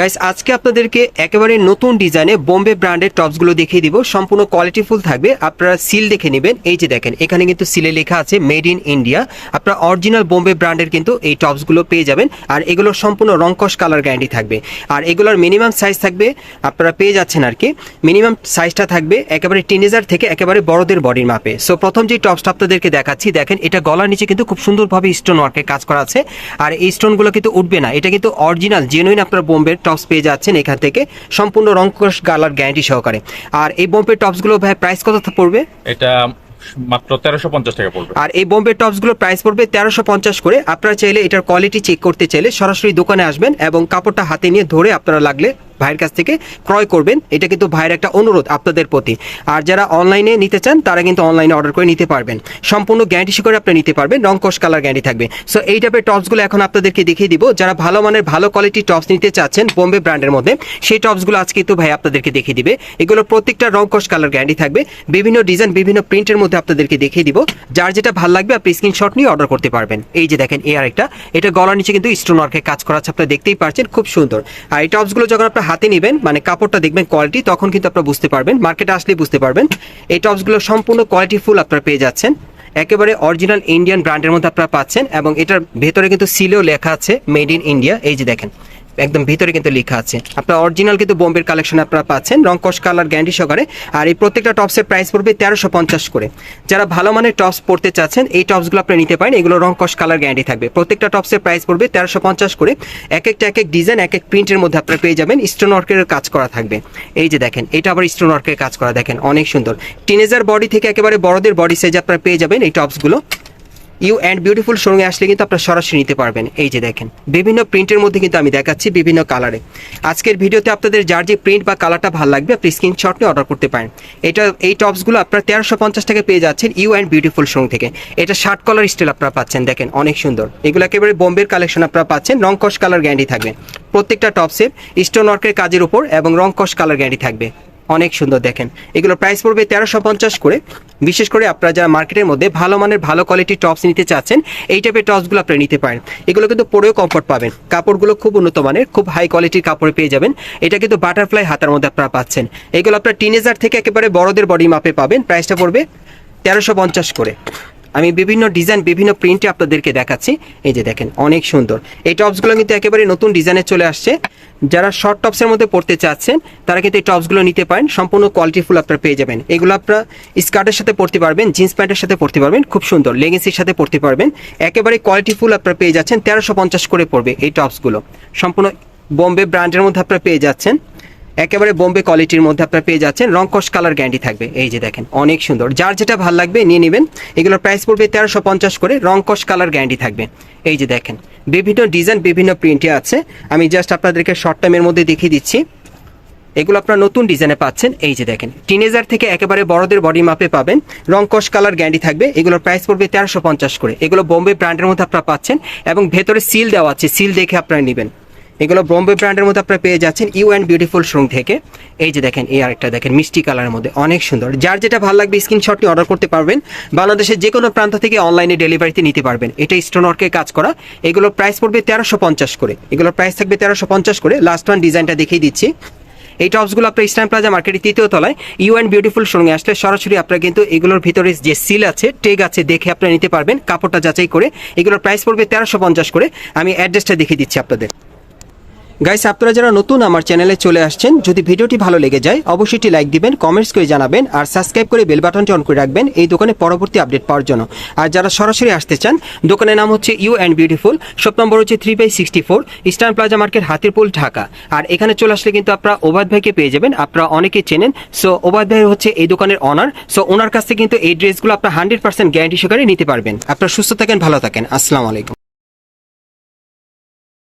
Guys আজকে আপনাদেরকে একেবারে নতুন ডিজাইনে বোম্বে ব্র্যান্ডের টপসগুলো দেখিয়ে দিব। সম্পূর্ণ কোয়ালিটিফুল থাকবে। আপনারা সিল দেখে নেবেন। এই যে দেখেন, এখানে কিন্তু সিলে লেখা আছে মেড ইন ইন্ডিয়া আপনারা অরিজিনাল বোম্বে ব্র্যান্ডের কিন্তু এই টপসগুলো পেয়ে যাবেন। আর এগুলোর সম্পূর্ণ রংকশ কালার গ্যারান্টি থাকবে। আর এগুলোর মিনিমাম সাইজ থাকবে, আপনারা পেয়ে যাচ্ছেন আর কি। মিনিমাম সাইজটা থাকবে একেবারে টিনেজার থেকে একেবারে বড়দের বডির মাপে। সো প্রথম যে টপসটা আপনাদেরকে দেখাচ্ছি, দেখেন, এটা গলার নিচে কিন্তু খুব সুন্দরভাবে স্টোন ওয়ার্কের কাজ করা আছে। আর এই স্টোনগুলো কিন্তু উঠবে না। এটা কিন্তু অরিজিনাল জেনুইন আপনার বোম্বের টপস পেয়ে যাচ্ছেন এখান থেকে। সম্পূর্ণ রংকশ গালার গ্যারান্টি সহকারে। আর এই বোম্বের টপসগুলো ভাই প্রাইস কত পড়বে? এটা মাত্র তেরোশো পঞ্চাশ টাকা পড়বে। আর এই বোম্বে টপসগুলো প্রাইস পড়বে তেরোশো পঞ্চাশ করে। আপনারা চাইলে এটার কোয়ালিটি চেক করতে চাইলে সরাসরি দোকানে আসবেন এবং কাপড়টা হাতে নিয়ে ধরে আপনারা লাগলে ভাইয়ের কাছ থেকে ক্রয় করবেন, এটা কিন্তু ভাইয়ের একটা অনুরোধ আপনাদের প্রতি। আর যারা অনলাইনে নিতে চান, তারা কিন্তু অনলাইনে অর্ডার করে নিতে পারবেন। সম্পূর্ণ গ্যারান্টি করে আপনি নিতে পারবেন, রং কস কালার গ্যারান্টি থাকবে। সো এই টাইপের টপসগুলো এখন আপনাদেরকে দেখিয়ে দিব। যারা ভালো মানের, ভালো কোয়ালিটি টপস নিতে চাচ্ছেন বোম্বে ব্র্যান্ডের মধ্যে, সেই টপসগুলো আজকে কিন্তু ভাই আপনাদেরকে দেখিয়ে দিবে। এগুলো প্রত্যেকটা রং কস কালার গ্যারান্টি থাকবে। বিভিন্ন ডিজাইন বিভিন্ন প্রিন্টের মধ্যে আপনাদেরকে দেখিয়ে দিব। যার যেটা ভালো লাগবে, আপনি স্ক্রিনশট নিয়ে অর্ডার করতে পারবেন। এই যে দেখেন এই আরেকটা এটা গলার নিচে কিন্তু স্টোন ওয়ার্কের কাজ করা আছে আপনারা দেখতেই পারছেন, খুব সুন্দর। আর এই টপসগুলো যখন আপনার হাতে নেবেন মানে কাপড়টা দেখবেন কোয়ালিটি তখন কিন্তু আপনারা বুঝতে পারবেন মার্কেটে আসলে বুঝতে পারবেন। এই টপসগুলো সম্পূর্ণ কোয়ালিটি ফুল আপনারা পেয়ে যাচ্ছেন। একেবারে অরিজিনাল ইন্ডিয়ান ব্র্যান্ডের মধ্যে আপনারা পাচ্ছেন এবং এটার ভেতরে কিন্তু সিলেও লেখা আছে মেড ইন ইন্ডিয়া এই যে দেখেন। একদম ভিতরে কিন্তু লেখা আছে। আপনার অরিজিনাল কিন্তু বোম্বের কালেকশন আপনারা পাচ্ছেন রং কস কালার গ্যান্ডি সহকারে আর এই প্রত্যেকটা টপসের প্রাইস পড়বে তেরোশো পঞ্চাশ করে। যারা ভালো মানের টপস পড়তে চাচ্ছেন, এই টপসগুলো আপনি নিতে পারেন, এগুলো রং কস কালার গ্যান্ডি থাকবে। প্রত্যেকটা টপসের প্রাইস পড়বে তেরোশো পঞ্চাশ করে। এক একটা এক এক ডিজাইন এক এক প্রিন্টের মধ্যে আপনারা পেয়ে যাবেন। স্টোন ওয়ার্কের কাজ করা থাকবে। এই যে দেখেন, এটা আবার স্টোন ওয়ার্কের কাজ করা। দেখেন, অনেক সুন্দর। টিনেজার বডি থেকে একেবারে বড়দের বডি সাইজ আপনারা পেয়ে যাবেন এই টপসগুলো ইউ অ্যান্ড বিউটিফুল শোরুমে আসলে কিন্তু আপনারা সরাসরি নিতে পারবেন। এই যে দেখেন, বিভিন্ন প্রিন্টের মধ্যে কিন্তু আমি দেখাচ্ছি বিভিন্ন কালারে আজকের ভিডিওতে আপনাদের যার যে প্রিন্ট বা কালারটা ভালো লাগবে, আপনি স্ক্রিনশট নিয়ে অর্ডার করতে পারেন। এটা, এই টপসগুলো আপনারা তেরোশো পঞ্চাশ টাকা পেয়ে যাচ্ছেন ইউ অ্যান্ড বিউটিফুল শোরুম থেকে। এটা শার্ট কলার স্টাইল আপনারা পাচ্ছেন, দেখেন, অনেক সুন্দর। এগুলো একেবারে বোম্বের কালেকশন আপনারা পাচ্ছেন, রং কস কালার গ্যান্ডি থাকবে। প্রত্যেকটা টপসের স্টোন ওয়ার্কের কাজের উপর এবং রং কস কালার গ্যারান্টি থাকবে। অনেক সুন্দর দেখেন। এগুলো প্রাইস পড়বে তেরোশো পঞ্চাশ করে। বিশেষ করে আপনারা যারা মার্কেটের মধ্যে ভালো মানের, ভালো কোয়ালিটির টপস নিতে চাচ্ছেন, এই টাইপের টপসগুলো আপনি নিতে পারেন। এগুলো কিন্তু পরেও কমফর্ট পাবেন। কাপড়গুলো খুব উন্নত মানের, খুব হাই কোয়ালিটির কাপড়ে পেয়ে যাবেন। এটা কিন্তু বাটারফ্লাই হাতার মধ্যে আপনারা পাচ্ছেন। এগুলো আপনার টিনেজার থেকে একেবারে বড়দের বডি মাপে পাবেন। প্রাইসটা পড়বে তেরোশো পঞ্চাশ করে। আমি বিভিন্ন ডিজাইন বিভিন্ন প্রিন্টে আপনাদেরকে দেখাচ্ছি। এই যে দেখেন, অনেক সুন্দর। এই টপসগুলো কিন্তু একেবারে নতুন ডিজাইনে চলে আসছে। যারা শর্ট টপসের মধ্যে পড়তে চাচ্ছেন, তারা কিন্তু এই টপসগুলো নিতে পারেন। সম্পূর্ণ কোয়ালিটিফুল আপনারা পেয়ে যাবেন। এগুলো আপনারা স্কার্টের সাথে পড়তে পারবেন জিন্স প্যান্টের সাথে পড়তে পারবেন, খুব সুন্দর। লেগিংসের সাথে পড়তে পারবেন। একেবারে কোয়ালিটিফুল আপনারা পেয়ে যাচ্ছেন। তেরোশো পঞ্চাশ করে পড়বে এই টপসগুলো সম্পূর্ণ বোম্বে ব্র্যান্ডের মধ্যে আপনারা পেয়ে যাচ্ছেন। একেবারে বোম্বে কোয়ালিটির মধ্যে আপনারা পেয়ে যাচ্ছেন রংকশ কালার গ্যান্ডি থাকবে। এই যে দেখেন, অনেক সুন্দর। যার যেটা ভালো লাগবে নিয়ে নেবেন। এগুলোর প্রাইস পড়বে তেরোশো পঞ্চাশ করে, রংকশ কালার গ্যারান্টি থাকবে। এই যে দেখেন, বিভিন্ন ডিজাইন বিভিন্ন প্রিন্টে আছে। আমি জাস্ট আপনাদেরকে শর্ট টাইমের মধ্যে দেখিয়ে দিচ্ছি। এগুলো আপনারা নতুন ডিজাইনে পাচ্ছেন। এই যে দেখেন টিনেজার থেকে একেবারে বড়দের বডি মাপে পাবেন। রংকশ কালার গ্যারান্টি থাকবে। এগুলোর প্রাইস পড়বে তেরোশো পঞ্চাশ করে। এগুলো বোম্বে ব্র্যান্ডের মধ্যে আপনারা পাচ্ছেন এবং ভেতরে সিল দেওয়া আছে। সিল দেখে আপনারা নেবেন। এগুলো বোম্বে ব্র্যান্ডের মধ্যে আপনারা পেয়ে যাচ্ছেন ইউ অ্যান্ড বিউটিফুল শোরুম থেকে। এই যে দেখেন, এই আরেকটা দেখেন, মিষ্টি কালারের মধ্যে, অনেক সুন্দর। যার যেটা ভালো লাগবে স্ক্রিনশট নিয়ে অর্ডার করতে পারবেন। বাংলাদেশের যে কোনো প্রান্ত থেকে অনলাইনে ডেলিভারিতে নিতে পারবেন। এটা স্টোন ওয়ার্কের কাজ করা। এগুলোর প্রাইস পড়বে তেরোশো পঞ্চাশ করে। এগুলোর প্রাইস থাকবে তেরোশো পঞ্চাশ করে। লাস্ট ওয়ান ডিজাইনটা দেখিয়ে দিচ্ছি। এই টপসগুলো আপনার ইস্টার্ন প্লাজা মার্কেটের তৃতীয় তলায়। ইউ অ্যান্ড বিউটিফুল সঙ্গে আসলে সরাসরি আপনারা কিন্তু এগুলোর ভিতরে যে সিল আছে টেগ আছে, দেখে আপনারা নিতে পারবেন। কাপড়টা যাচাই করে। এগুলোর প্রাইস পড়বে তেরোশো পঞ্চাশ করে। আমি অ্যাড্রেসটা দেখিয়ে দিচ্ছি আপনাদের। গাইস, আপনারা যারা নতুন আমার চ্যানেলে চলে আসছেন, যদি ভিডিওটি ভালো লেগে যায়, অবশ্যই একটি লাইক দিবেন, কমেন্টস করে জানাবেন, আর সাবস্ক্রাইব করে বেল বাটনটি অন করে রাখবেন এই দোকানে পরবর্তী আপডেট পাওয়ার জন্য। আর যারা সরাসরি আসতে চান, দোকানের নাম হচ্ছে you and beautiful shop number হচ্ছে three by sixty four Eastern Plaza market Hatirpool, Dhaka. আর এখানে চলে আসলে কিন্তু আপনারা ওবাদ ভাইকে পেয়ে যাবেন, আপনারা অনেকে চেনেন। সো ওবাদ ভাই হচ্ছে এই দোকানের অনার সো ওনার কাছ থেকে কিন্তু এই ড্রেসগুলো আপনার হান্ড্রেড পার্সেন্ট গ্যারান্টি সহকারে নিতে পারবেন। আপনারা সুস্থ থাকেন, ভালো থাকেন। আসসালামু আলাইকুম।